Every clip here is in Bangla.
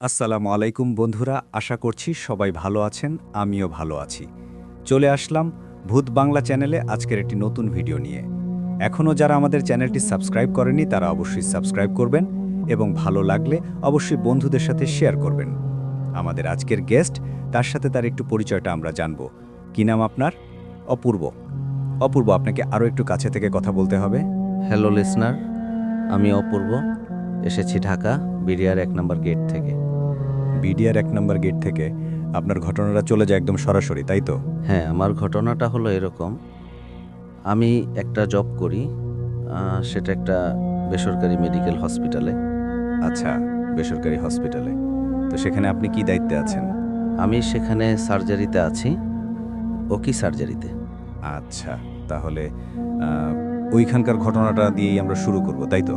আসসালামু আলাইকুম বন্ধুরা, আশা করছি সবাই ভালো আছেন, আমিও ভালো আছি। চলে আসলাম ভূত বাংলা চ্যানেলে আজকের একটি নতুন ভিডিও নিয়ে। এখনও যারা আমাদের চ্যানেলটি সাবস্ক্রাইব করেনি তারা অবশ্যই সাবস্ক্রাইব করবেন এবং ভালো লাগলে অবশ্যই বন্ধুদের সাথে শেয়ার করবেন। আমাদের আজকের গেস্ট, তার সাথে তার একটু পরিচয়টা আমরা জানব। কি নাম আপনার? অপূর্ব। অপূর্ব, আপনাকে আরও একটু কাছে থেকে কথা বলতে হবে। হ্যালো লিসনার আমি অপূর্ব, এসেছি ঢাকা বিডিআর এক নম্বর গেট থেকে। বিডিআর এক নম্বর গেট থেকে আপনার ঘটনাটা চলে যায় একদম সরাসরি তাই তো? হ্যাঁ আমার ঘটনাটা হলো এরকম। আমি একটা জব করি আহ, সেটা একটা বেসরকারি মেডিকেল হসপিটালে আচ্ছা বেসরকারি হসপিটালে তো সেখানে আপনি কি দায়িত্বে আছেন? আমি সেখানে সার্জারিতে আছি ও কি সার্জারিতে আচ্ছা তাহলে আহ, ওইখানকার ঘটনাটা দিয়েই আমরা শুরু করব তাই তো?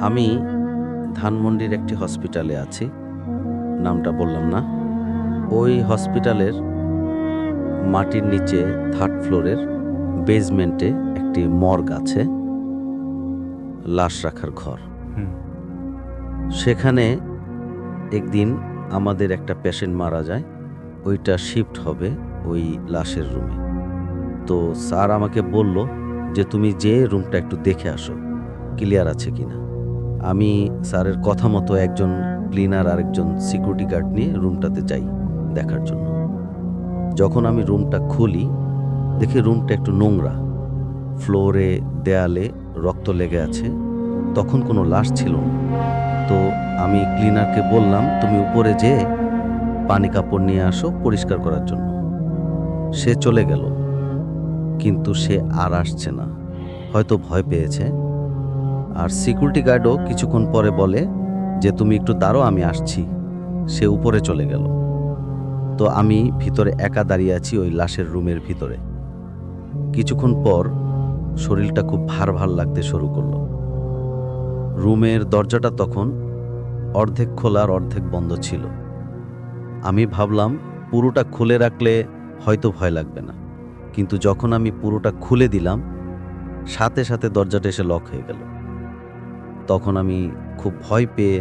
আমি ধানমন্ডির একটি হসপিটালে আছি। নামটা বললাম না। ওই হসপিটালের মাটির নিচে থার্ড ফ্লোরের বেজমেন্টে একটি মর্গ আছে লাশ রাখার ঘর। সেখানে একদিন আমাদের একটা পেশেন্ট মারা যায় ওইটা শিফট হবে ওই লাশের রুমে তো স্যার আমাকে বলল যে তুমি যে রুমটা একটু দেখে আসো ক্লিয়ার আছে কিনা? আমি স্যারের কথা মতো একজন ক্লিনার আর একজন সিকিউরিটি গার্ড নিয়ে রুমটাতে যাই দেখার জন্য। যখন আমি রুমটা খুলি, দেখি রুমটা একটু নোংরা। ফ্লোরে, দেয়ালে রক্ত লেগে আছে। তখন কোনো লাশ ছিল না। তো আমি ক্লিনারকে বললাম, তুমি উপরে যে পানি কাপড় নিয়ে আসো পরিষ্কার করার জন্য। সে চলে গেল। কিন্তু সে আর আসছে না। হয়তো ভয় পেয়েছে। আর সিকিউরিটি গার্ডও কিছুক্ষণ পরে বলে যে তুমি একটু দাঁড়ো, আমি আসছি। সে উপরে চলে গেল। তো আমি ভিতরে একা দাঁড়িয়ে আছি ওই লাশের রুমের ভিতরে। কিছুক্ষণ পর শরীরটা খুব ভার ভার লাগতে শুরু করল। রুমের দরজাটা তখন অর্ধেক খোলা আর অর্ধেক বন্ধ ছিল। আমি ভাবলাম, পুরোটা খুলে রাখলে হয়তো ভয় লাগবে না। কিন্তু যখন আমি পুরোটা খুলে দিলাম, সাথে সাথে দরজাটা এসে লক হয়ে গেল। তখন আমি খুব ভয় পেয়ে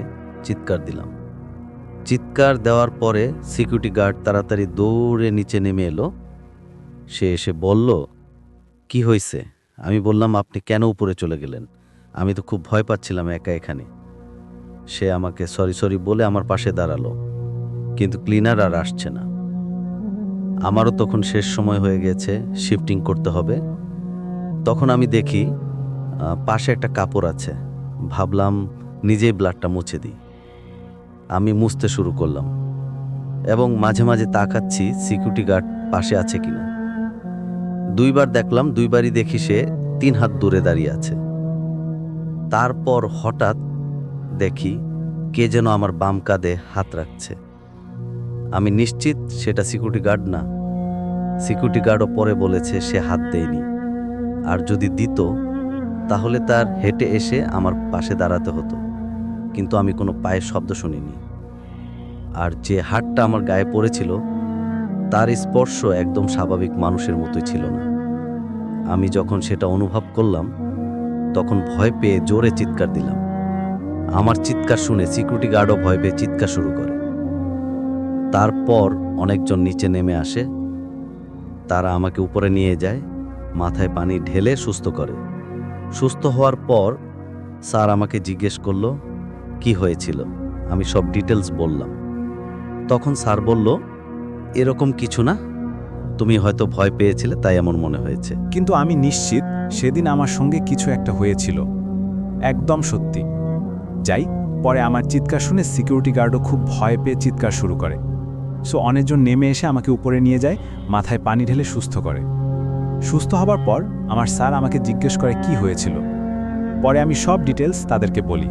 চিৎকার দিলাম। চিৎকার দেওয়ার পরে সিকিউরিটি গার্ড তাড়াতাড়ি দৌড়ে নিচে নেমে এলো। সে এসে বলল, কি হয়েছে আমি বললাম, আপনি কেন উপরে চলে গেলেন? আমি তো খুব ভয় পাচ্ছিলাম একা এখানে। সে আমাকে সরি সরি বলে আমার পাশে দাঁড়াল, কিন্তু ক্লিনার আর আসছে না। আমারও তখন শেষ সময় হয়ে গেছে, শিফটিং করতে হবে। তখন আমি দেখি পাশে একটা কাপড় আছে। ভাবলাম নিজেই ব্লাডটা মুছে দিই। আমি মুছতে শুরু করলাম। এবং মাঝে মাঝে তাকাচ্ছি সিকিউরিটি গার্ড পাশে আছে কিনা। দুইবার দেখলাম, দুইবারই দেখি সে তিন হাত দূরে দাঁড়িয়ে আছে। তারপর হঠাৎ দেখি কে যেন আমার বাম কাঁধে হাত রাখছে। আমি নিশ্চিত সেটা সিকিউরিটি গার্ড না। সিকিউরিটি গার্ডও পরে বলেছে সে হাত দেয়নি। আর যদি দিত, তাহলে তার হেঁটে এসে আমার পাশে দাঁড়াতে হতো। কিন্তু আমি কোনো পায়ের শব্দ শুনিনি। আর যে হাতটা আমার গায়ে পড়েছিল, তার স্পর্শ একদম স্বাভাবিক মানুষের মতোই ছিল না। আমি যখন সেটা অনুভব করলাম, তখন ভয় পেয়ে জোরে চিৎকার দিলাম। আমার চিৎকার শুনে সিকিউরিটি গার্ডও ভয় পেয়ে চিৎকার শুরু করে। তারপর অনেকজন নিচে নেমে আসে। তারা আমাকে উপরে নিয়ে যায়, মাথায় পানি ঢেলে সুস্থ করে। সুস্থ হওয়ার পর স্যার আমাকে জিজ্ঞেস করল কি হয়েছিল? আমি সব ডিটেলস বললাম। তখন স্যার বলল, এরকম কিছু না। তুমি হয়তো ভয় পেয়েছিলে, তাই এমন মনে হয়েছে। কিন্তু আমি নিশ্চিত সেদিন আমার সঙ্গে কিছু একটা হয়েছিল। একদম সত্যি। যাই, পরে আমার চিৎকার শুনে সিকিউরিটি গার্ডও খুব ভয় পেয়ে চিৎকার শুরু করে। সো অনেকজন নেমে এসে আমাকে উপরে নিয়ে যায়, মাথায় পানি ঢেলে সুস্থ করে। সুস্থ হবার পর আমার স্যার আমাকে জিজ্ঞেস করে কি হয়েছিল। পরে আমি সব ডিটেলস তাদেরকে বলি।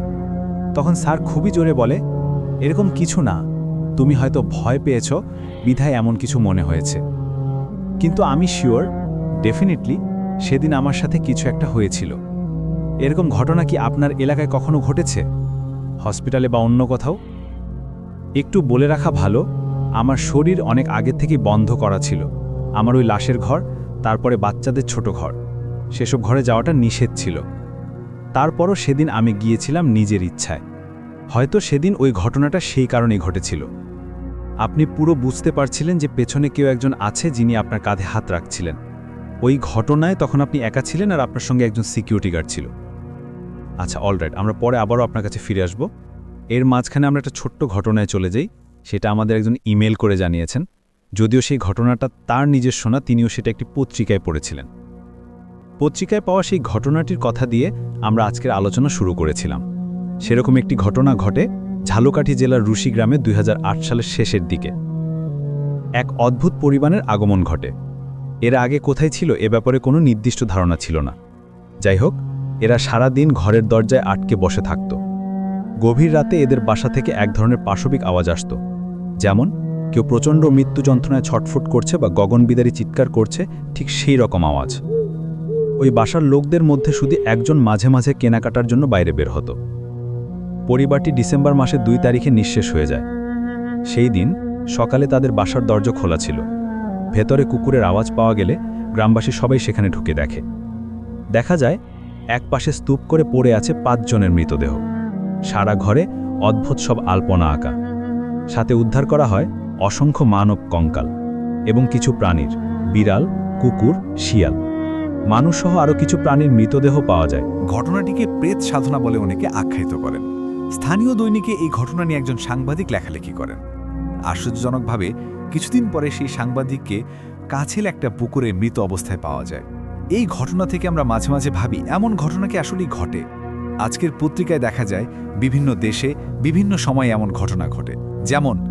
তখন স্যার খুবই জোরে বলে, এরকম কিছু না। তুমি হয়তো ভয় পেয়েছ, বিধায় এমন কিছু মনে হয়েছে। কিন্তু আমি শিওর, ডেফিনেটলি সেদিন আমার সাথে কিছু একটা হয়েছিল। এরকম ঘটনা কি আপনার এলাকায় কখনো ঘটেছে? হসপিটালে বা অন্য কোথাও? একটু বলে রাখা ভালো, আমার শরীর অনেক আগে থেকে বন্ধ করা ছিল। আমার ওই লাশের ঘর, তারপরে বাচ্চাদের ছোট ঘর। সেসব ঘরে যাওয়াটা নিষেধ ছিল। তারপরও সেদিন আমি গিয়েছিলাম নিজের ইচ্ছায়। হয়তো সেদিন ওই ঘটনাটা সেই কারণেই ঘটেছিল। আপনি পুরো বুঝতে পারছিলেন যে পেছনে কেউ একজন আছে যিনি আপনার কাঁধে হাত রাখছিলেন। ওই ঘটনায় তখন আপনি একা ছিলেন আর আপনার সঙ্গে একজন সিকিউরিটি গার্ড ছিল। আচ্ছা অলরাইট আমরা পরে আবারও আপনার কাছে ফিরে আসব। এর মাঝখানে আমরা একটা ছোট্ট ঘটনায় চলে যাই, সেটা আমাদের একজন ইমেল করে জানিয়েছেন। যদিও সেই ঘটনাটা তার নিজস্ব না, তিনিও সেটা একটি পত্রিকায় পড়েছিলেন। পত্রিকায় পাওয়া সেই ঘটনাটির কথা দিয়ে আমরা আজকের আলোচনা শুরু করেছিলাম। সেরকম একটি ঘটনা ঘটে ঝালকাঠি জেলার রুশি গ্রামে দুই হাজার আট সালের শেষের দিকে। এক অদ্ভুত পরিমাণের আগমন ঘটে। এর আগে কোথায় ছিল এ ব্যাপারে কোনো নির্দিষ্ট ধারণা ছিল না। যাই হোক, এরা সারা দিন ঘরের দরজায় আটকে বসে থাকত। গভীর রাতে এদের বাসা থেকে এক ধরনের পাশবিক আওয়াজ আসত। যেমন, কেউ প্রচণ্ড মৃত্যু যন্ত্রণায় ছটফট করছে বা গগনবিদারী চিৎকার করছে, ঠিক সেই রকম আওয়াজ। ওই বাসার লোকদের মধ্যে শুধু একজন মাঝে মাঝে কেনাকাটার জন্য বাইরে বের হতো। পরিবারটি ডিসেম্বর মাসের দুই তারিখে নিঃশেষ হয়ে যায়। সেই দিন সকালে তাদের বাসার দরজা খোলা ছিল। ভেতরে কুকুরের আওয়াজ পাওয়া গেলে গ্রামবাসী সবাই সেখানে ঢুকে দেখে। দেখা যায় এক পাশে স্তূপ করে পড়ে আছে পাঁচজনের মৃতদেহ। সারা ঘরে অদ্ভুত সব আলপনা আঁকা। সাথে উদ্ধার করা হয় অসংখ্য মানব কঙ্কাল এবং কিছু প্রাণীর, বিড়াল, কুকুর, শিয়াল। মানুষসহ আরও কিছু প্রাণীর মৃতদেহ পাওয়া যায়। ঘটনাটিকে প্রেত সাধনা বলে অনেকে আখ্যায়িত করেন। স্থানীয় দৈনিকে এই ঘটনা নিয়ে একজন সাংবাদিক লেখালেখি করেন। আশ্চর্যজনকভাবে, কিছুদিন পরে সেই সাংবাদিককে কাছেল একটা পুকুরে মৃত অবস্থায় পাওয়া যায়। এই ঘটনা থেকে আমরা মাঝে মাঝে ভাবি, এমন ঘটনা কি আসলেই ঘটে? আজকের পত্রিকায় দেখা যায়, বিভিন্ন দেশে বিভিন্ন সময়ে এমন ঘটনা ঘটে। যেমন,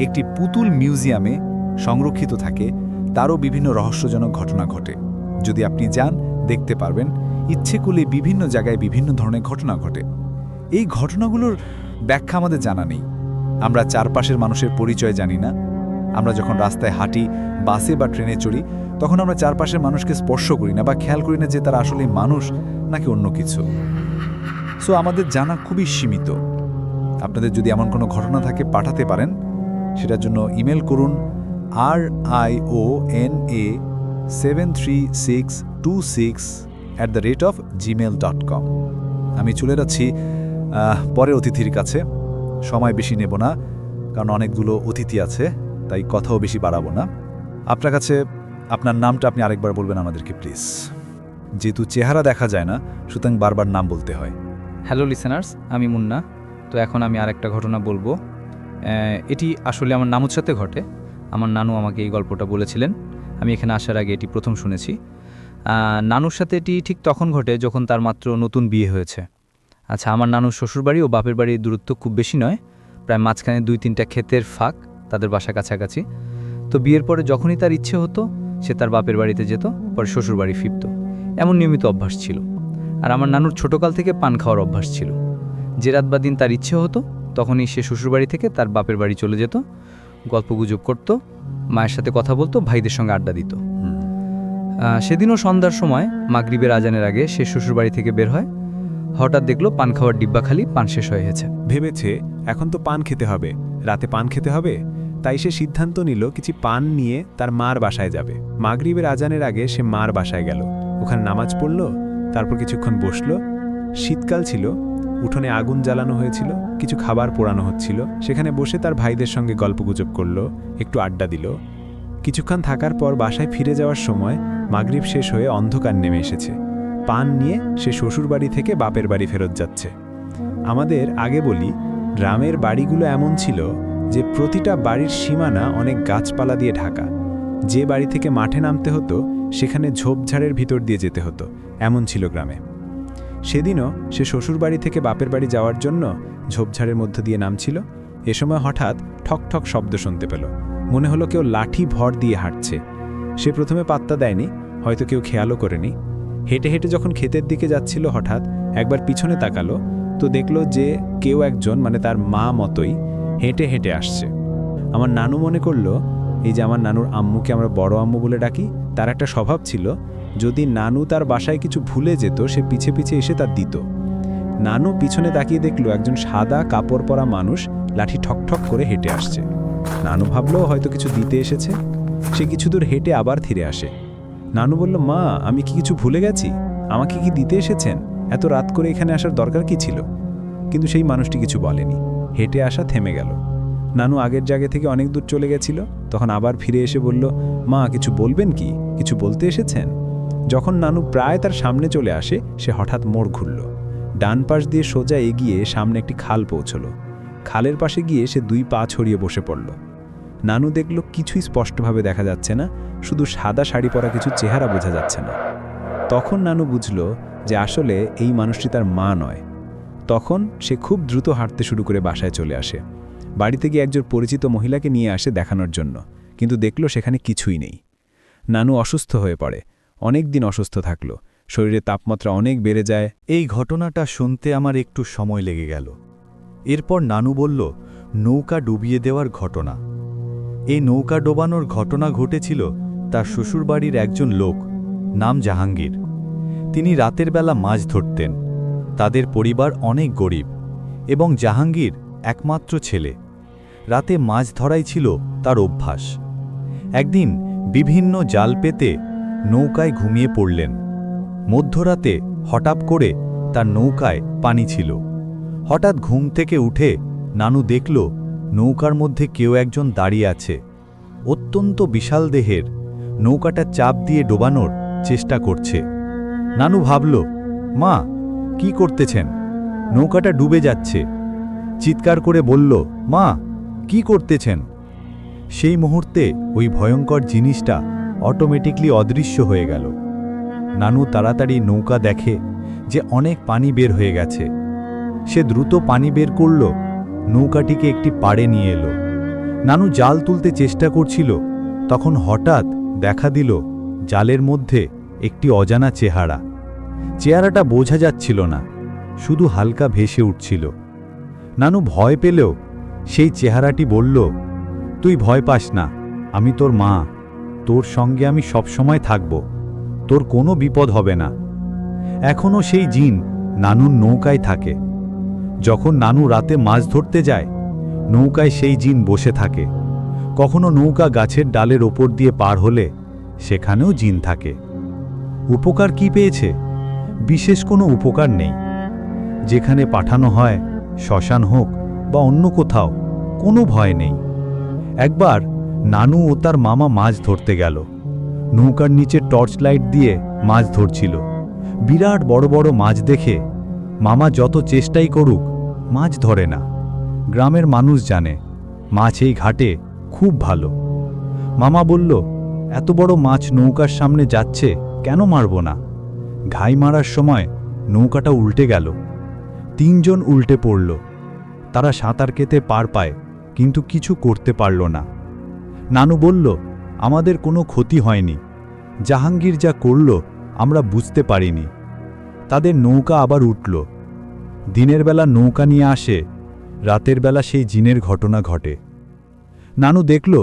একটি পুতুল মিউজিয়ামে সংরক্ষিত থাকে, তারও বিভিন্ন রহস্যজনক ঘটনা ঘটে। যদি আপনি যান, দেখতে পারবেন ইচ্ছে করলে বিভিন্ন জায়গায় বিভিন্ন ধরনের ঘটনা ঘটে। এই ঘটনাগুলোর ব্যাখ্যা আমাদের জানা নেই। আমরা চারপাশের মানুষের পরিচয় জানি না। আমরা যখন রাস্তায় হাঁটি, বাসে বা ট্রেনে চড়ি, তখন আমরা চারপাশের মানুষকে স্পর্শ করি না বা খেয়াল করি না যে তারা আসলে মানুষ নাকি অন্য কিছু। সো আমাদের জানা খুবই সীমিত। আপনাদের যদি এমন কোনো ঘটনা থাকে, পাঠাতে পারেন। সেটার জন্য ইমেল করুন R I O N A seven three six two six at the rate of Gmail dot com আমি চলে যাচ্ছি পরের অতিথির কাছে। সময় বেশি নেব না, কারণ অনেকগুলো অতিথি আছে, তাই কথাও বেশি বাড়াবো না। আপনার কাছে আপনার নামটা আপনি আরেকবার বলবেন আমাদেরকে, প্লিজ। যেহেতু চেহারা দেখা যায় না, সুতরাং বারবার নাম বলতে হয়। হ্যালো লিসেনার্স আমি মুন্না। তো এখন আমি আরেকটা ঘটনা বলব। এটি আসলে আমার নানুর সাথে ঘটে। আমার নানু আমাকে এই গল্পটা বলেছিলেন। আমি এখানে আসার আগে এটি প্রথম শুনেছি। নানুর সাথে এটি ঠিক তখন ঘটে যখন তার মাত্র নতুন বিয়ে হয়েছে। আচ্ছা আমার নানুর শ্বশুরবাড়ি ও বাপের বাড়ির দূরত্ব খুব বেশি নয়, প্রায় মাঝখানে দুই তিনটা ক্ষেতের ফাঁক, তাদের বাসা কাছাকাছি। তো বিয়ের পরে যখনই তার ইচ্ছে হতো, সে তার বাপের বাড়িতে যেত, পরে শ্বশুরবাড়ি ফিরত। এমন নিয়মিত অভ্যাস ছিল। আর আমার নানুর ছোটকাল থেকে পান খাওয়ার অভ্যাস ছিল। যে রাত বা দিন তার ইচ্ছে হতো, তখনই সে শ্বশুরবাড়ি থেকে তার বাপের বাড়ি চলে যেত, গল্পগুজব করত মায়ের সাথে কথা বলতো, ভাইদের সঙ্গে আড্ডা দিত। সেদিনও সন্ধ্যার সময় মাগরিবের আজানের আগে সে শ্বশুরবাড়ি থেকে বের হয়। হঠাৎ দেখল পান খাওয়ার ডিব্বা খালি, পান শেষ হয়ে গেছে। ভেবেছে, এখন তো পান খেতে হবে। রাতে পান খেতে হবে? তাই সে সিদ্ধান্ত নিল কিছু পান নিয়ে তার মার বাসায় যাবে। মাগরিবের আজানের আগে সে মার বাসায় গেল। ওখানে নামাজ পড়ল, তারপর কিছুক্ষণ বসল। শীতকাল ছিল উঠোনে আগুন জ্বালানো হয়েছিল, কিছু খাবার পোড়ানো হচ্ছিল। সেখানে বসে তার ভাইদের সঙ্গে গল্পগুজব করল, একটু আড্ডা দিল। কিছুক্ষণ থাকার পর বাসায় ফিরে যাওয়ার সময় মাগরিব শেষ হয়ে অন্ধকার নেমে এসেছে। পান নিয়ে সে শ্বশুরবাড়ি থেকে বাপের বাড়ি ফেরত যাচ্ছে। আমাদের আগে বলি, গ্রামের বাড়িগুলো এমন ছিল যে প্রতিটা বাড়ির সীমানা অনেক গাছপালা দিয়ে ঢাকা। যে বাড়ি থেকে মাঠে নামতে হতো, সেখানে ঝোপঝাড়ের ভিতর দিয়ে যেতে হতো। এমন ছিল গ্রামে। সেদিনও সে শ্বশুরবাড়ি থেকে বাপের বাড়ি যাওয়ার জন্য ঝোপঝাড়ের মধ্য দিয়ে নামছিল। এ সময় হঠাৎ ঠক ঠক শব্দ শুনতে পেল। মনে হলো কেউ লাঠি ভর দিয়ে হাঁটছে। সে প্রথমে পাত্তা দেয়নি, হয়তো কেউ খেয়ালও করেনি। হেঁটে হেঁটে যখন ক্ষেতের দিকে যাচ্ছিল হঠাৎ, একবার পিছনে তাকালো, তো দেখল যে কেউ একজন মানে তার মা মতোই, হেঁটে হেঁটে আসছে। আমার নানু মনে করল এই যে আমার নানুর আম্মুকে আমরা বড় আম্মু বলে ডাকি, তার একটা স্বভাব ছিল, যদি নানু তার বাসায় কিছু ভুলে যেত, সে পিছে পিছে এসে তার দিত। নানু পিছনে তাকিয়ে দেখল একজন সাদা কাপড় পরা মানুষ লাঠি ঠক ঠক করে হেঁটে আসছে। নানু ভাবলো হয়তো কিছু দিতে এসেছে। সে কিছু দূর হেঁটে আবার ফিরে আসে। নানু বলল, মা, আমি কি কিছু ভুলে গেছি? আমাকে কি দিতে এসেছেন? এত রাত করে এখানে আসার দরকার কি ছিল? কিন্তু সেই মানুষটি কিছু বলেনি। হেঁটে আসা থেমে গেল। নানু আগের জায়গা থেকে অনেক দূর চলে গেছিল। তখন আবার ফিরে এসে বলল, মা, কিছু বলবেন কি? কিছু বলতে এসেছেন? যখন নানু প্রায় তার সামনে চলে আসে, সে হঠাৎ মোড় ঘুরল। ডান পাশ দিয়ে সোজা এগিয়ে সামনে একটি খাল পৌঁছল। খালের পাশে গিয়ে সে দুই পা ছড়িয়ে বসে পড়ল। নানু দেখল, কিছুই স্পষ্টভাবে দেখা যাচ্ছে না, শুধু সাদা শাড়ি পরা কিছু চেহারা বোঝা যাচ্ছে না। তখন নানু বুঝল যে আসলে এই মানুষটি তার মা নয়। তখন সে খুব দ্রুত হাঁটতে শুরু করে বাসায় চলে আসে। বাড়িতে গিয়ে একজন পরিচিত মহিলাকে নিয়ে আসে দেখানোর জন্য, কিন্তু দেখল সেখানে কিছুই নেই। নানু অসুস্থ হয়ে পড়ে, অনেক দিন অসুস্থ থাকল, শরীরে তাপমাত্রা অনেক বেড়ে যায়। এই ঘটনাটা শুনতে আমার একটু সময় লেগে গেল। এরপর নানু বলল, নৌকা ডুবিয়ে দেওয়ার ঘটনা। এই নৌকা ডোবানোর ঘটনা ঘটেছিল তার শ্বশুরবাড়ির একজন লোক, নাম জাহাঙ্গীর। তিনি রাতের বেলা মাছ ধরতেন। তাদের পরিবার অনেক গরিব এবং জাহাঙ্গীর একমাত্র ছেলে। রাতে মাছ ধরাই ছিল তার অভ্যাস। একদিন বিভিন্ন জাল পেতে নৌকায় ঘুমিয়ে পড়লেন। মধ্যরাতে হঠাৎ করে তার নৌকায় পানি ছিল। হঠাৎ ঘুম থেকে উঠে নানু দেখল নৌকার মধ্যে কেউ একজন দাঁড়িয়ে আছে। অত্যন্ত বিশাল দেহের নৌকাটা চাপ দিয়ে ডোবানোর চেষ্টা করছে। নানু ভাবল, মা, কি করতেছেন? নৌকাটা ডুবে যাচ্ছে। চিৎকার করে বলল, মা, কি করতেছেন? সেই মুহূর্তে ওই ভয়ঙ্কর জিনিসটা অটোমেটিকলি অদৃশ্য হয়ে গেল। নানু তাড়াতাড়ি নৌকা দেখে যে অনেক পানি বের হয়ে গেছে। সে দ্রুত পানি বের করল, নৌকাটিকে একটি পাড়ে নিয়ে এলো। নানু জাল তুলতে চেষ্টা করছিল, তখন হঠাৎ দেখা দিল জালের মধ্যে একটি অজানা চেহারা। চেহারাটা বোঝা যাচ্ছিল না, শুধু হালকা ভেসে উঠছিল। নানু ভয় পেলেও সেই চেহারাটি বলল, তুই ভয় পাস না, আমি তোর মা। তোর সঙ্গে আমি সবসময় থাকব। তোর কোনো বিপদ হবে না। এখনও সেই জিন নানুর নৌকায় থাকে। যখন নানু রাতে মাছ ধরতে যায়, নৌকায় সেই জিন বসে থাকে। কখনো নৌকা গাছের ডালের ওপর দিয়ে পার হলে সেখানেও জিন থাকে। উপকার কি পেয়েছে? বিশেষ কোনো উপকার নেই। যেখানে পাঠানো হয় শ্মশান হোক বা অন্য কোথাও, কোনো ভয় নেই। একবার নানু ও তার মামা মাছ ধরতে গেল। নৌকার নিচে টর্চ লাইট দিয়ে মাছ ধরছিল। বিরাট বড় বড় মাছ দেখে মামা যত চেষ্টাই করুক, মাছ ধরে না। গ্রামের মানুষ জানে, মাছ এই ঘাটে খুব ভালো। মামা বলল, এত বড় মাছ নৌকার সামনে যাচ্ছে, কেন মারব না? ঘাই মারার সময় নৌকাটা উল্টে গেল। তিনজন উল্টে পড়ল। তারা সাঁতার কেতে পার পায়, কিন্তু কিছু করতে পারল না। নানু বলল, আমাদের কোনো ক্ষতি হয়নি। জাহাঙ্গীর যা করল, আমরা বুঝতে পারিনি। তাদের নৌকা আবার উঠল। দিনের বেলা নৌকা নিয়ে আসে, রাতের বেলা সেই জিনের ঘটনা ঘটে। নানু দেখল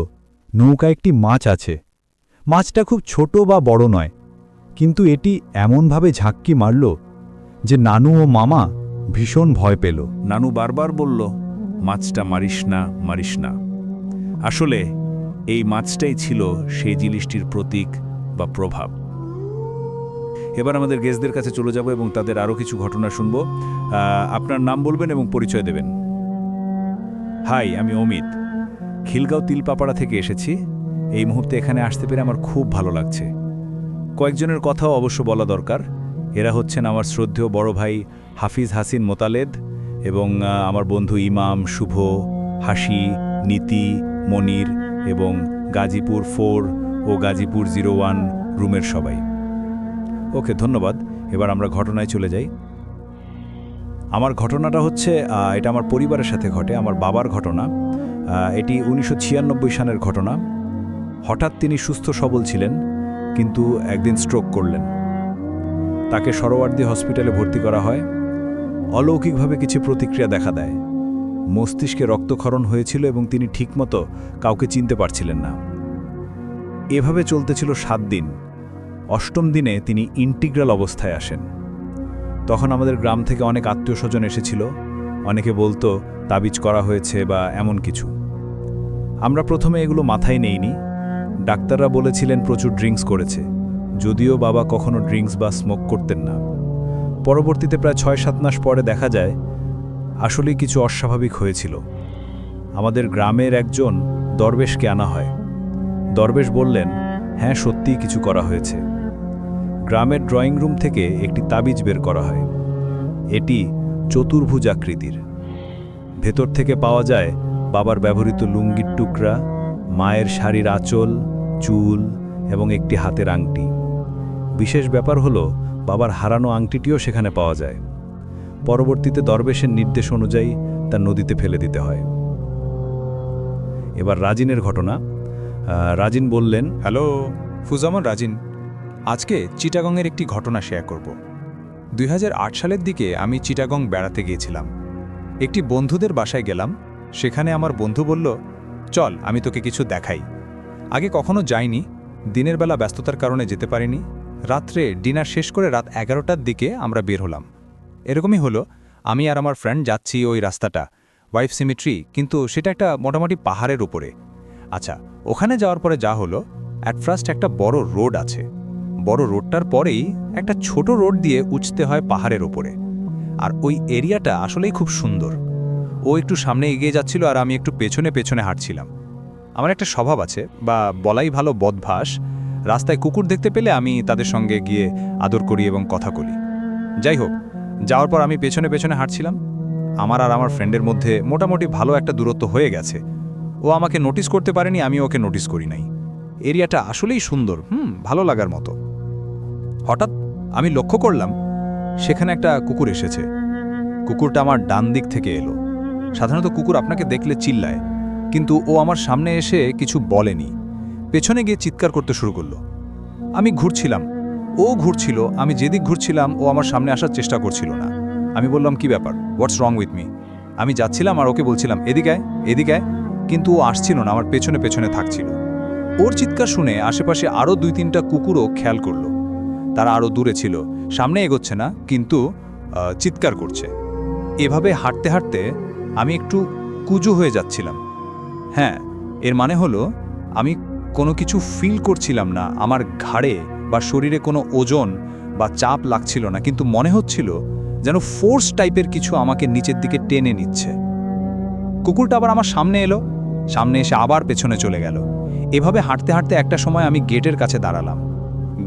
নৌকা একটি মাছ আছে। মাছটা খুব ছোট বা বড় নয়, কিন্তু এটি এমনভাবে ঝাঁক্কি মারল যে নানু ও মামা ভীষণ ভয় পেল। নানু বারবার বলল, মাছটা মারিস না মারিস না। আসলে, এই মাছটাই ছিল সেই জিনিসটির প্রতীক বা প্রভাব। এবার আমাদের গেস্টদের কাছে চলে যাব এবং তাদের আরও কিছু ঘটনা শুনব। আপনার নাম বলবেন এবং পরিচয় দেবেন। হাই, আমি অমিত। খিলগাঁও তিলপাপাড়া থেকে এসেছি। এই মুহূর্তে এখানে আসতে পেরে আমার খুব ভালো লাগছে। কয়েকজনের কথাও অবশ্য বলা দরকার। এরা হচ্ছেন আমার শ্রদ্ধেয় বড় ভাই হাফিজ হাসিন মোতালেদ এবং আমার বন্ধু ইমাম শুভ, হাসি, নীতি, মনির এবং গাজীপুর ফোর ও গাজীপুর জিরো ওয়ান রুমের সবাই। ওকে, ধন্যবাদ। এবার আমরা ঘটনায় চলে যাই। আমার ঘটনাটা হচ্ছে এটা আমার পরিবারের সাথে ঘটে, আমার বাবার ঘটনা। এটি উনিশশো ছিয়ানব্বই সালের ঘটনা। হঠাৎ তিনি সুস্থ সবল ছিলেন, কিন্তু একদিন স্ট্রোক করলেন। তাকে সরোয়ার্দী হসপিটালে ভর্তি করা হয়। অলৌকিকভাবে কিছু প্রতিক্রিয়া দেখা দেয়। মস্তিষ্কে রক্তক্ষরণ হয়েছিল এবং তিনি ঠিকমতো কাউকে চিনতে পারছিলেন না। এভাবে চলতেছিল সাত দিন। অষ্টম দিনে তিনি ইন্টিগ্রাল অবস্থায় আসেন। তখন আমাদের গ্রাম থেকে অনেক আত্মীয় স্বজন এসেছিল। অনেকে বলতো, তাবিজ করা হয়েছে বা এমন কিছু। আমরা প্রথমে এগুলো মাথায় নেইনি। ডাক্তাররা বলেছিলেন প্রচুর ড্রিঙ্কস করেছে। যদিও বাবা কখনো ড্রিঙ্কস বা স্মোক করতেন না। পরবর্তীতে প্রায় ছয় সাত মাস পরে দেখা যায় আসলে কিছু অস্বাভাবিক হয়েছিল। আমাদের গ্রামের একজন দরবেশকে আনা হয়। দরবেশ বললেন হ্যাঁ সত্যিই কিছু করা হয়েছে। গ্রামের ড্রয়িং রুম থেকে একটি তাবিজ বের করা হয়। এটি চতুর্ভুজ আকৃতির। ভেতর থেকে পাওয়া যায় বাবার ব্যবহৃত লুঙ্গির টুকরা, মায়ের শাড়ির আঁচল, চুল এবং একটি হাতের আংটি। বিশেষ ব্যাপার হলো বাবার হারানো আংটিটিও সেখানে পাওয়া যায়। পরবর্তীতে দরবেশের নির্দেশ অনুযায়ী তা নদীতে ফেলে দিতে হয়। এবার রাজিনের ঘটনা। রাজিন বললেন, হ্যালো, ফুজামন, রাজিন। আজকে চিটাগংয়ের একটি ঘটনা শেয়ার করব। দুই হাজার আট সালের দিকে আমি চিটাগং বেড়াতে গিয়েছিলাম। একটি বন্ধুদের বাসায় গেলাম। সেখানে আমার বন্ধু বলল, চল, আমি তোকে কিছু দেখাই। আগে কখনো যাইনি। দিনের বেলা ব্যস্ততার কারণে যেতে পারিনি। রাত্রে ডিনার শেষ করে রাত এগারোটার দিকে আমরা বের হলাম। এরকমই হলো, আমি আর আমার ফ্রেন্ড যাচ্ছি ওই রাস্তাটা ওয়াইফ সিমিট্রি কিন্তু সেটা একটা মোটামুটি পাহাড়ের উপরে। আচ্ছা ওখানে যাওয়ার পরে যা হলো অ্যাট ফার্স্ট একটা বড় রোড আছে। বড় রোডটার পরেই একটা ছোট রোড দিয়ে উঠতে হয় পাহাড়ের ওপরে আর ওই এরিয়াটা আসলেই খুব সুন্দর। ও একটু সামনে এগিয়ে যাচ্ছিল আর আমি একটু পেছনে পেছনে হাঁটছিলাম। আমার একটা স্বভাব আছে, বা বলাই ভালো বদভাস রাস্তায় কুকুর দেখতে পেলে আমি তাদের সঙ্গে গিয়ে আদর করি এবং কথা করি যাই হোক, যাওয়ার পর আমি পেছনে পেছনে হাঁটছিলাম। আমার আর আমার ফ্রেন্ডের মধ্যে মোটামুটি ভালো একটা দূরত্ব হয়ে গেছে। ও আমাকে নোটিস করতে পারেনি, আমি ওকে নোটিস করি নাই। এরিয়াটা আসলেই সুন্দর, হুম, ভালো লাগার মতো। হঠাৎ আমি লক্ষ্য করলাম, সেখানে একটা কুকুর এসেছে। কুকুরটা আমার ডান দিক থেকে এলো। সাধারণত কুকুর আপনাকে দেখলে চিল্লায়, কিন্তু ও আমার সামনে এসে কিছু বলেনি। পেছনে গিয়ে চিৎকার করতে শুরু করল। আমি ঘুরছিলাম। ও ঘুরছিল আমি যেদিক ঘুরছিলাম ও আমার সামনে আসার চেষ্টা করছিল না। আমি বললাম কি ব্যাপার? হোয়াটস রং উইথ মি আমি যাচ্ছিলাম আর ওকে বলছিলাম এদিকে আয়, এদিকে কিন্তু ও আসছিল না আমার পেছনে পেছনে থাকছিল। ওর চিৎকার শুনে আশেপাশে আরও দুই তিনটা কুকুরও খেয়াল করল। তারা আরও দূরে ছিল সামনে এগোচ্ছে না কিন্তু চিৎকার করছে। এভাবে হাঁটতে হাঁটতে আমি একটু কুজু হয়ে যাচ্ছিলাম। হ্যাঁ এর মানে হলো আমি কোনো কিছু ফিল করছিলাম না। আমার ঘাড়ে বা শরীরে কোনো ওজন বা চাপ লাগছিল না, কিন্তু মনে হচ্ছিল যেন ফোর্স টাইপের কিছু আমাকে নিচের দিকে টেনে নিচ্ছে। কুকুরটা আবার আমার সামনে এলো। সামনে এসে আবার পেছনে চলে গেল। এভাবে হাঁটতে হাঁটতে একটা সময় আমি গেটের কাছে দাঁড়ালাম।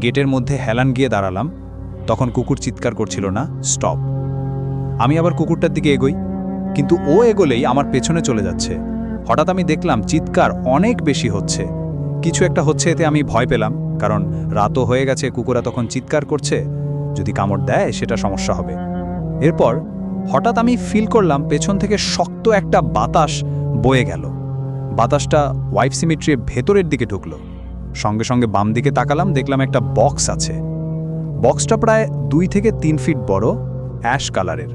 গেটের মধ্যে হেলান গিয়ে দাঁড়ালাম। তখন কুকুর চিৎকার করছিল না স্টপ আমি আবার কুকুরটার দিকে এগোই, কিন্তু ও এগোলেই আমার পেছনে চলে যাচ্ছে। হঠাৎ আমি দেখলাম চিৎকার অনেক বেশি হচ্ছে। কিছু একটা হচ্ছে এতে আমি ভয় পেলাম, কারণ রাতও হয়ে গেছে, কুকুরা তখন চিৎকার করছে। যদি কামড় দেয়, সেটা সমস্যা হবে। এরপর হঠাৎ আমি ফিল করলাম, পেছন থেকে শক্ত একটা বাতাস বয়ে গেল। বাতাসটা ওয়াইফ সিমিট্রির ভেতরের দিকে ঢুকলো। সঙ্গে সঙ্গে বাম দিকে তাকালাম, দেখলাম একটা বক্স আছে। বক্সটা প্রায় দুই থেকে তিন ফিট বড় অ্যাশ কালারের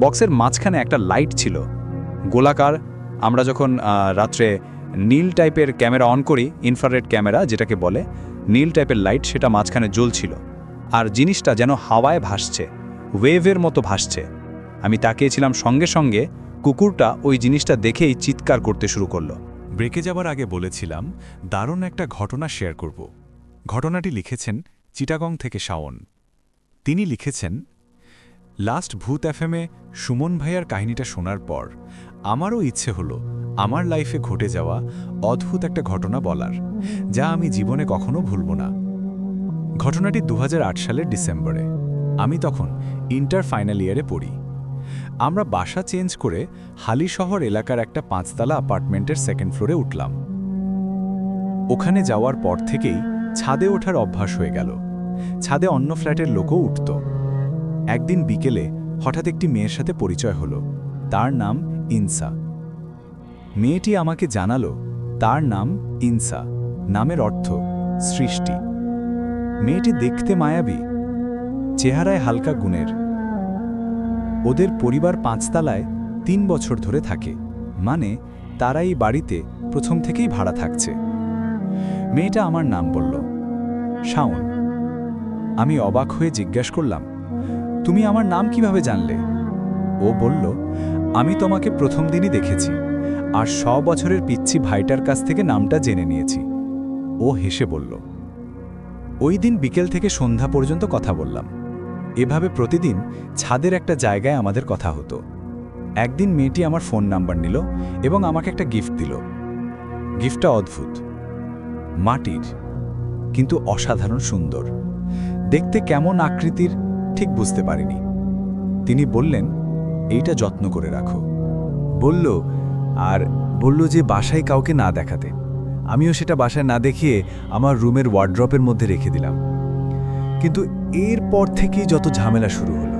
বক্সের মাঝখানে একটা লাইট ছিল। গোলাকার, আমরা যখন রাত্রে নীল টাইপের ক্যামেরা অন করি ইনফ্রারেড ক্যামেরা যেটাকে বলে, নীল টাইপের লাইট সেটা মাঝখানে জ্বলছিল। আর জিনিসটা যেন হাওয়ায় ভাসছে ওয়েভের মতো ভাসছে। আমি তাকিয়েছিলাম সঙ্গে সঙ্গে কুকুরটা ওই জিনিসটা দেখেই চিৎকার করতে শুরু করল। ব্রেকে যাবার আগে বলেছিলাম, দারুণ একটা ঘটনা শেয়ার করব। ঘটনাটি লিখেছেন চিটাগং থেকে শাওন। তিনি লিখেছেন লাস্ট ভূত এফএমে সুমন ভাইয়ার কাহিনীটা শোনার পর আমারও ইচ্ছে হলো আমার লাইফে ঘটে যাওয়া অদ্ভুত একটা ঘটনা বলার, যা আমি জীবনে কখনো ভুলব না। ঘটনাটি দু হাজার আট সালের ডিসেম্বরে। আমি তখন ইন্টার ফাইনাল ইয়ারে পড়ি। আমরা বাসা চেঞ্জ করে হালিশহর এলাকার একটা পাঁচতলা অ্যাপার্টমেন্টের সেকেন্ড ফ্লোরে উঠলাম। ওখানে যাওয়ার পর থেকেই ছাদে ওঠার অভ্যাস হয়ে গেল। ছাদে অন্য ফ্ল্যাটের লোকও উঠত। একদিন বিকেলে হঠাৎ একটি মেয়ের সাথে পরিচয় হলো। তার নাম ইনসা। মেয়েটি আমাকে জানালো, তার নাম ইনসা, নামের অর্থ সৃষ্টি। মেয়েটি দেখতে মায়াবী, চেহারায় হালকা গুণের। ওদের পরিবার পাঁচতলায় তিন বছর ধরে থাকে মানে তারা এই বাড়িতে প্রথম থেকেই ভাড়া থাকছে। মেয়েটা আমার নাম বলল, শাওন। আমি অবাক হয়ে জিজ্ঞেস করলাম, তুমি আমার নাম কীভাবে জানলে? ও বলল আমি তোমাকে প্রথম দিনই দেখেছি, আর শ বছরের পিচ্ছি ভাইটার কাছ থেকে নামটা জেনে নিয়েছি। ও হেসে বলল, ওই দিন বিকেল থেকে সন্ধ্যা পর্যন্ত কথা বললাম। এভাবে প্রতিদিন ছাদের একটা জায়গায় আমাদের কথা হতো। একদিন মেয়েটি আমার ফোন নাম্বার নিল এবং আমাকে একটা গিফট দিল। গিফটটা অদ্ভুত, মাটির, কিন্তু অসাধারণ সুন্দর। দেখতে কেমন আকৃতির, ঠিক বুঝতে পারিনি। তিনি বললেন এইটা যত্ন করে রাখো। বলল, আর বলল যে বাসায় কাউকে না দেখাতে। আমিও সেটা বাসায় না দেখিয়ে আমার রুমের ওয়ার্ড্রপের মধ্যে রেখে দিলাম। কিন্তু এরপর থেকেই যত ঝামেলা শুরু হলো।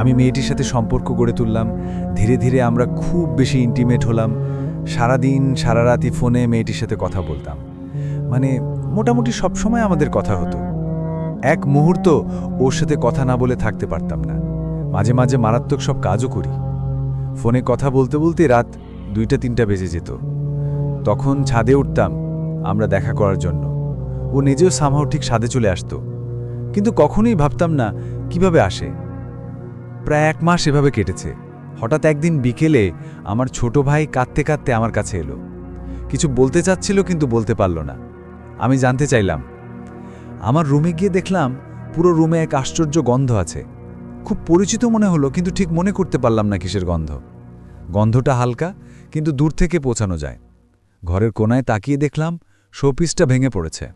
আমি মেয়েটির সাথে সম্পর্ক গড়ে তুললাম। ধীরে ধীরে আমরা খুব বেশি ইন্টিমেট হলাম। সারাদিন সারা রাতি ফোনে মেয়েটির সাথে কথা বলতাম। মানে মোটামুটি সবসময় আমাদের কথা হতো। এক মুহূর্ত ওর সাথে কথা না বলে থাকতে পারতাম না। মাঝে মাঝে মারাত্মক সব কাজও করি। ফোনে কথা বলতে বলতে রাত দুইটা তিনটা বেজে যেত। তখন ছাদে উঠতাম আমরা দেখা করার জন্য। ও নিজেও সামহাও ঠিক ছাদে চলে আসতো। কিন্তু কখনোই ভাবতাম না কীভাবে আসে। প্রায় এক মাস এভাবে কেটেছে। হঠাৎ একদিন বিকেলে আমার ছোট ভাই কাঁদতে কাঁদতে আমার কাছে এলো। কিছু বলতে চাচ্ছিল কিন্তু বলতে পারল না। আমি জানতে চাইলাম, আমার রুমে গিয়ে দেখলাম পুরো রুমে এক আশ্চর্য গন্ধ আছে। খুব পরিচিত মনে হলো, কিন্তু ঠিক মনে করতে পারলাম না কিসের গন্ধ। গন্ধটা হালকা, কিন্তু দূর থেকে পৌঁছানো যায়। ঘরের কোনায় তাকিয়ে দেখলাম শোপিসটা ভেঙে পড়েছে।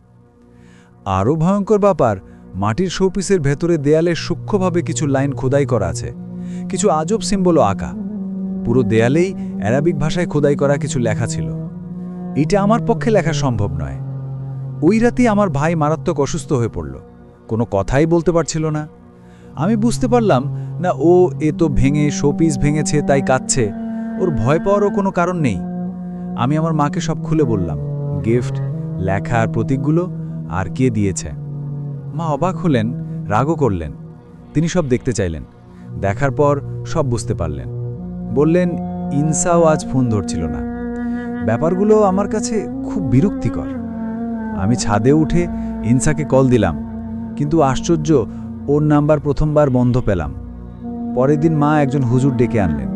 আরও ভয়ঙ্কর ব্যাপার, মাটির শোপিসের ভেতরে দেয়ালে সূক্ষ্মভাবে কিছু লাইন খোদাই করা আছে। কিছু আজব সিম্বলও আঁকা। পুরো দেয়ালেই অ্যারাবিক ভাষায় খোদাই করা কিছু লেখা ছিল। এটা আমার পক্ষে লেখা সম্ভব নয়। ওই রাতেই আমার ভাই মারাত্মক অসুস্থ হয়ে পড়ল। কোনো কথাই বলতে পারছিল না। আমি বুঝতে পারলাম, না ও এ তো ভেঙে, শোপিস ভেঙেছে, তাই কাঁদছে। ওর ভয় পাওয়ারও কোনো কারণ নেই। আমি আমার মাকে সব খুলে বললাম, গিফট, লেখা আর প্রতীকগুলো আর কে দিয়েছে। মা অবাক হলেন, রাগও করলেন। তিনি সব দেখতে চাইলেন। দেখার পর সব বুঝতে পারলেন। বললেন, ইনসাও আজ ফোন ধরছিল না। ব্যাপারগুলো আমার কাছে খুব বিরক্তিকর। আমি ছাদে উঠে ইনসাকে কল দিলাম, কিন্তু আশ্চর্য ওর নাম্বার প্রথমবার বন্ধ পেলাম। পরের দিন মা একজন হুজুর ডেকে আনলেন।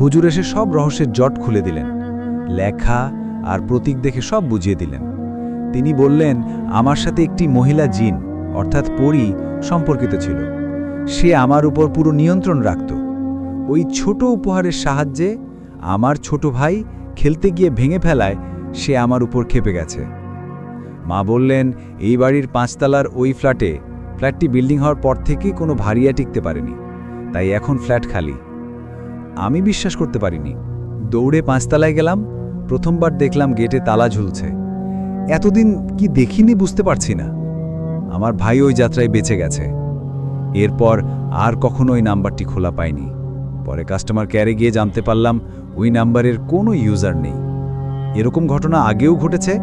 হুজুর এসে সব রহস্যের জট খুলে দিলেন। লেখা আর প্রতীক দেখে সব বুঝিয়ে দিলেন। তিনি বললেন, আমার সাথে একটি মহিলা জিন, অর্থাৎ পরী, সম্পর্কিত ছিল। সে আমার উপর পুরো নিয়ন্ত্রণ রাখত। ওই ছোট উপহারের সাহায্যে আমার ছোট ভাই খেলতে গিয়ে ভেঙে ফেলায়, সে আমার উপর খেপে গেছে। মা বললেন, এই বাড়ির পাঁচতলার ওই ফ্ল্যাটে ফ্ল্যাটটি বিল্ডিং হওয়ার পর থেকেই কোনো ভারিয়া টিকতে পারেনি। তাই এখন ফ্ল্যাট খালি। আমি বিশ্বাস করতে পারিনি। দৌড়ে পাঁচতলায় গেলাম, প্রথমবার দেখলাম গেটে তালা ঝুলছে। এতদিন কি দেখিনি বুঝতে পারছি না। আমার ভাই ওই যাত্রায় বেঁচে গেছে। এরপর আর কখনো ওই নাম্বারটি খোলা পাইনি। পরে কাস্টমার কেয়ারে গিয়ে জানতে পারলাম ওই নাম্বারের কোনো ইউজার নেই। এরকম ঘটনা আগেও ঘটেছে।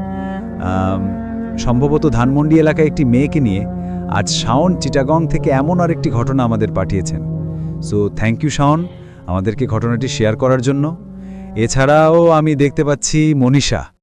সম্ভবত ধানমন্ডি এলাকায় একটি মেয়েকে নিয়ে আজ শাওন চিটাগং থেকে এমন আরেকটি ঘটনা আমাদের পাঠিয়েছেন। সো থ্যাংক ইউ শাওন, আমাদেরকে ঘটনাটি শেয়ার করার জন্য। এছাড়াও আমি দেখতে পাচ্ছি মনীষা।